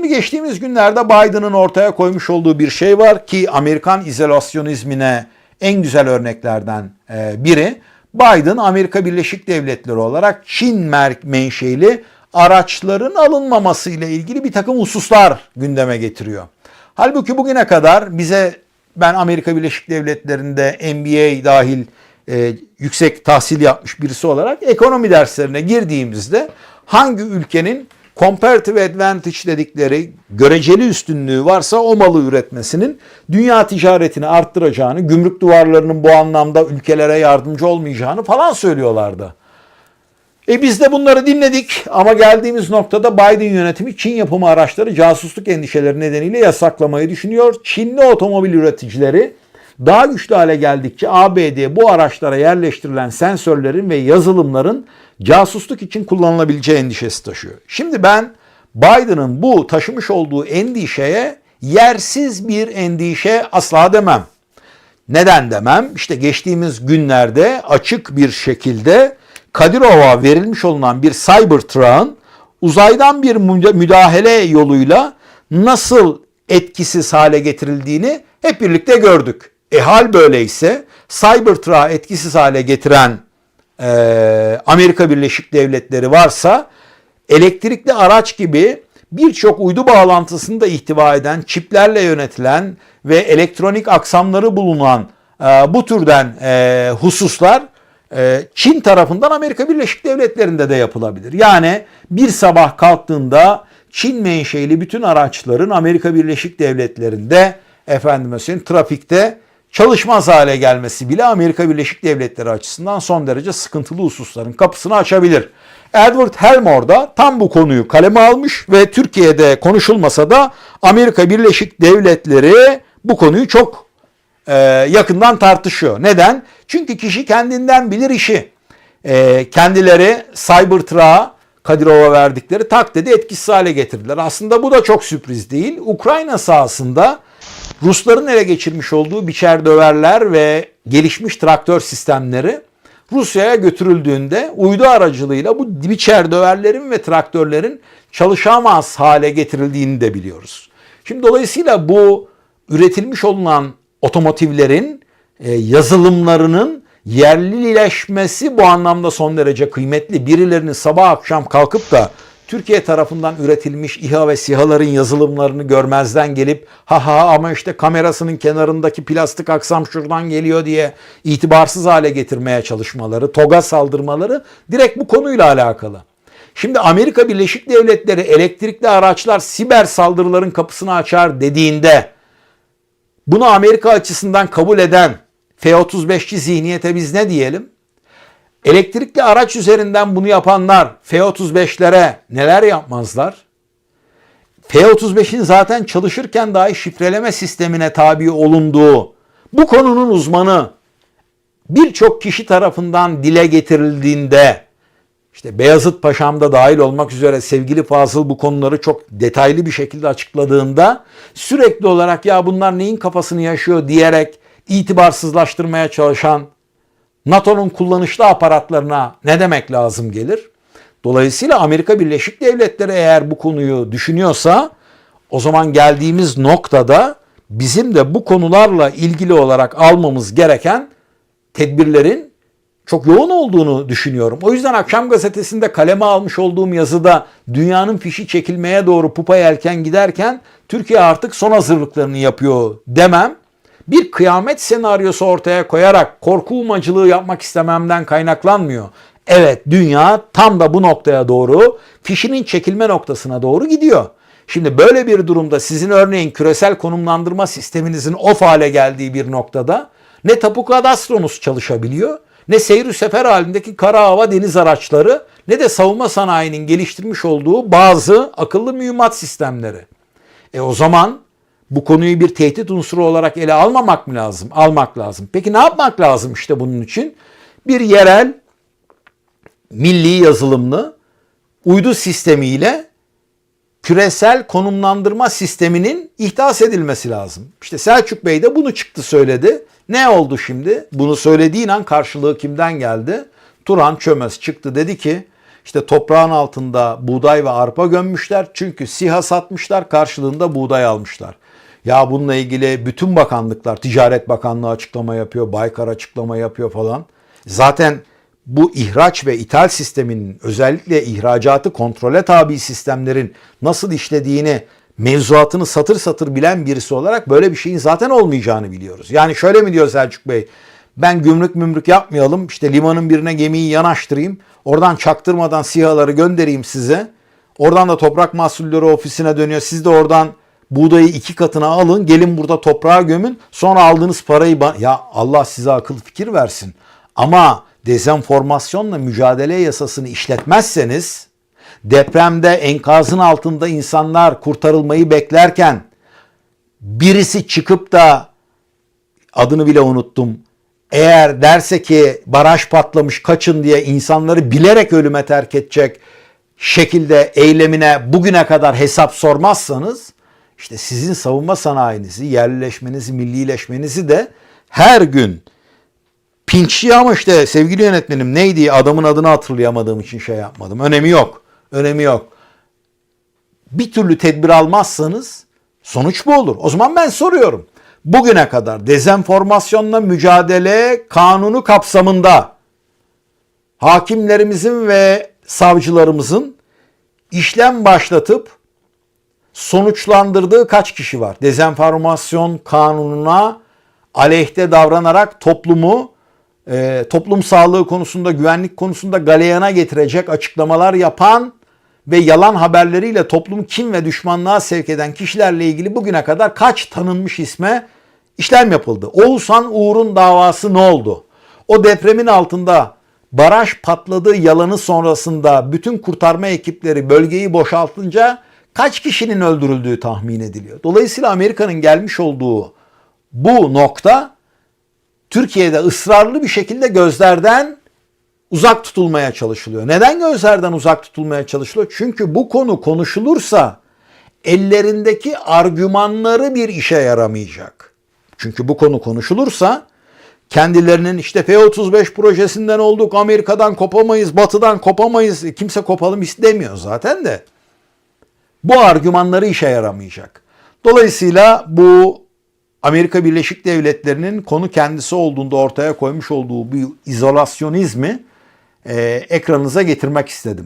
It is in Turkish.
Şimdi geçtiğimiz günlerde Biden'ın ortaya koymuş olduğu bir şey var ki Amerikan izolasyonizmine en güzel örneklerden e, biri. Biden Amerika Birleşik Devletleri olarak Çin menşeli araçların alınmaması ile ilgili bir takım hususlar gündeme getiriyor. Halbuki bugüne kadar bize ben Amerika Birleşik Devletleri'nde MBA dahil e, yüksek tahsil yapmış birisi olarak ekonomi derslerine girdiğimizde hangi ülkenin comparative advantage dedikleri göreceli üstünlüğü varsa o malı üretmesinin dünya ticaretini arttıracağını, gümrük duvarlarının bu anlamda ülkelere yardımcı olmayacağını falan söylüyorlardı. E biz de bunları dinledik ama geldiğimiz noktada Biden yönetimi Çin yapımı araçları casusluk endişeleri nedeniyle yasaklamayı düşünüyor. Çinli otomobil üreticileri daha güçlü hale geldikçe ABD bu araçlara yerleştirilen sensörlerin ve yazılımların casusluk için kullanılabileceği endişesi taşıyor. Şimdi ben Biden'ın bu taşımış olduğu endişeye yersiz bir endişe asla demem. Neden demem? İşte geçtiğimiz günlerde açık bir şekilde Kadirov'a verilmiş olunan bir Cybertruck'ın uzaydan bir müdahale yoluyla nasıl etkisiz hale getirildiğini hep birlikte gördük. E hal böyleyse Cybertruck'ı etkisiz hale getiren e, Amerika Birleşik Devletleri varsa elektrikli araç gibi birçok uydu bağlantısını da ihtiva eden, çiplerle yönetilen ve elektronik aksamları bulunan e, bu türden e, hususlar e, Çin tarafından Amerika Birleşik Devletleri'nde de yapılabilir. Yani bir sabah kalktığında Çin menşeli bütün araçların Amerika Birleşik Devletleri'nde efendime trafikte çalışmaz hale gelmesi bile Amerika Birleşik Devletleri açısından son derece sıkıntılı hususların kapısını açabilir. Edward Helmore da tam bu konuyu kaleme almış ve Türkiye'de konuşulmasa da Amerika Birleşik Devletleri bu konuyu çok e, yakından tartışıyor. Neden? Çünkü kişi kendinden bilir işi. E, kendileri Cybertruck'a Kadirov'a verdikleri takdede etkisiz hale getirdiler. Aslında bu da çok sürpriz değil. Ukrayna sahasında Rusların ele geçirmiş olduğu biçer döverler ve gelişmiş traktör sistemleri Rusya'ya götürüldüğünde uydu aracılığıyla bu biçer döverlerin ve traktörlerin çalışamaz hale getirildiğini de biliyoruz. Şimdi dolayısıyla bu üretilmiş olunan otomotivlerin e, yazılımlarının yerlileşmesi bu anlamda son derece kıymetli. Birilerinin sabah akşam kalkıp da Türkiye tarafından üretilmiş İHA ve SİHA'ların yazılımlarını görmezden gelip ha ha ama işte kamerasının kenarındaki plastik aksam şuradan geliyor diye itibarsız hale getirmeye çalışmaları, TOG'a saldırmaları direkt bu konuyla alakalı. Şimdi Amerika Birleşik Devletleri elektrikli araçlar siber saldırıların kapısını açar dediğinde bunu Amerika açısından kabul eden F-35'ci zihniyete biz ne diyelim? Elektrikli araç üzerinden bunu yapanlar F-35'lere neler yapmazlar? F-35'in zaten çalışırken dahi şifreleme sistemine tabi olunduğu bu konunun uzmanı birçok kişi tarafından dile getirildiğinde işte Beyazıt Paşam da dahil olmak üzere sevgili Fazıl bu konuları çok detaylı bir şekilde açıkladığında sürekli olarak ya bunlar neyin kafasını yaşıyor diyerek itibarsızlaştırmaya çalışan NATO'nun kullanışlı aparatlarına ne demek lazım gelir? Dolayısıyla Amerika Birleşik Devletleri eğer bu konuyu düşünüyorsa o zaman geldiğimiz noktada bizim de bu konularla ilgili olarak almamız gereken tedbirlerin çok yoğun olduğunu düşünüyorum. O yüzden akşam gazetesinde kaleme almış olduğum yazıda dünyanın fişi çekilmeye doğru pupa yelken giderken Türkiye artık son hazırlıklarını yapıyor demem bir kıyamet senaryosu ortaya koyarak korku umacılığı yapmak istememden kaynaklanmıyor. Evet dünya tam da bu noktaya doğru fişinin çekilme noktasına doğru gidiyor. Şimdi böyle bir durumda sizin örneğin küresel konumlandırma sisteminizin off hale geldiği bir noktada ne tapu kadastronuz çalışabiliyor ne seyir sefer halindeki kara hava deniz araçları ne de savunma sanayinin geliştirmiş olduğu bazı akıllı mühimmat sistemleri. E o zaman bu konuyu bir tehdit unsuru olarak ele almamak mı lazım? Almak lazım. Peki ne yapmak lazım işte bunun için? Bir yerel milli yazılımlı uydu sistemiyle küresel konumlandırma sisteminin ihdas edilmesi lazım. İşte Selçuk Bey de bunu çıktı söyledi. Ne oldu şimdi? Bunu söylediğin an karşılığı kimden geldi? Turan Çömez çıktı dedi ki işte toprağın altında buğday ve arpa gömmüşler. Çünkü SİHA satmışlar karşılığında buğday almışlar. Ya bununla ilgili bütün bakanlıklar, Ticaret Bakanlığı açıklama yapıyor, Baykar açıklama yapıyor falan. Zaten bu ihraç ve ithal sisteminin özellikle ihracatı kontrole tabi sistemlerin nasıl işlediğini mevzuatını satır satır bilen birisi olarak böyle bir şeyin zaten olmayacağını biliyoruz. Yani şöyle mi diyor Selçuk Bey? Ben gümrük mümrük yapmayalım. işte limanın birine gemiyi yanaştırayım. Oradan çaktırmadan sihaları göndereyim size. Oradan da toprak mahsulleri ofisine dönüyor. Siz de oradan buğdayı iki katına alın. Gelin burada toprağa gömün. Sonra aldığınız parayı ya Allah size akıl fikir versin. Ama dezenformasyonla mücadele yasasını işletmezseniz depremde enkazın altında insanlar kurtarılmayı beklerken birisi çıkıp da adını bile unuttum. Eğer derse ki baraj patlamış kaçın diye insanları bilerek ölüme terk edecek şekilde eylemine bugüne kadar hesap sormazsanız işte sizin savunma sanayinizi, yerleşmenizi, millileşmenizi de her gün Pinçli ama işte sevgili yönetmenim neydi adamın adını hatırlayamadığım için şey yapmadım. Önemi yok. Önemi yok. Bir türlü tedbir almazsanız sonuç bu olur. O zaman ben soruyorum. Bugüne kadar dezenformasyonla mücadele kanunu kapsamında hakimlerimizin ve savcılarımızın işlem başlatıp sonuçlandırdığı kaç kişi var? Dezenformasyon kanununa aleyhte davranarak toplumu e, toplum sağlığı konusunda, güvenlik konusunda galeyana getirecek açıklamalar yapan ve yalan haberleriyle toplumu kin ve düşmanlığa sevk eden kişilerle ilgili bugüne kadar kaç tanınmış isme işlem yapıldı? Oğuzhan Uğur'un davası ne oldu? O depremin altında baraj patladığı yalanı sonrasında bütün kurtarma ekipleri bölgeyi boşaltınca kaç kişinin öldürüldüğü tahmin ediliyor. Dolayısıyla Amerika'nın gelmiş olduğu bu nokta Türkiye'de ısrarlı bir şekilde gözlerden uzak tutulmaya çalışılıyor. Neden gözlerden uzak tutulmaya çalışılıyor? Çünkü bu konu konuşulursa ellerindeki argümanları bir işe yaramayacak. Çünkü bu konu konuşulursa kendilerinin işte F-35 projesinden olduk, Amerika'dan kopamayız, Batı'dan kopamayız, kimse kopalım istemiyor zaten de. Bu argümanları işe yaramayacak. Dolayısıyla bu Amerika Birleşik Devletleri'nin konu kendisi olduğunda ortaya koymuş olduğu bir izolasyonizmi e, ekranınıza getirmek istedim.